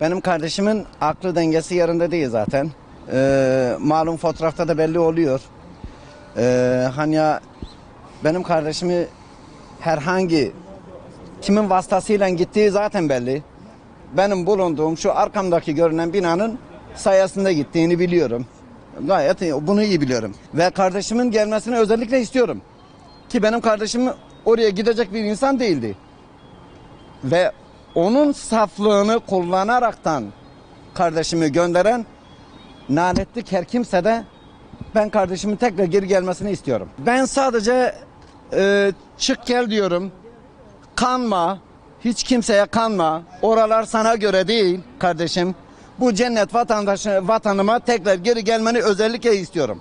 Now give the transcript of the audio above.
Benim kardeşimin aklı dengesi yerinde değil zaten. Ee, malum fotoğrafta da belli oluyor. Ee, hani ya benim kardeşimi herhangi kimin vasıtasıyla gittiği zaten belli. Benim bulunduğum şu arkamdaki görünen binanın sayesinde gittiğini biliyorum. Gayet iyi, bunu iyi biliyorum. Ve kardeşimin gelmesini özellikle istiyorum. Ki benim kardeşim oraya gidecek bir insan değildi. Ve onun saflığını kullanaraktan kardeşimi gönderen lanetlik her kimse de ben kardeşimin tekrar geri gelmesini istiyorum. Ben sadece e, çık gel diyorum. Kanma. Hiç kimseye kanma. Oralar sana göre değil kardeşim. Bu cennet vatandaşı vatanıma tekrar geri gelmeni özellikle istiyorum.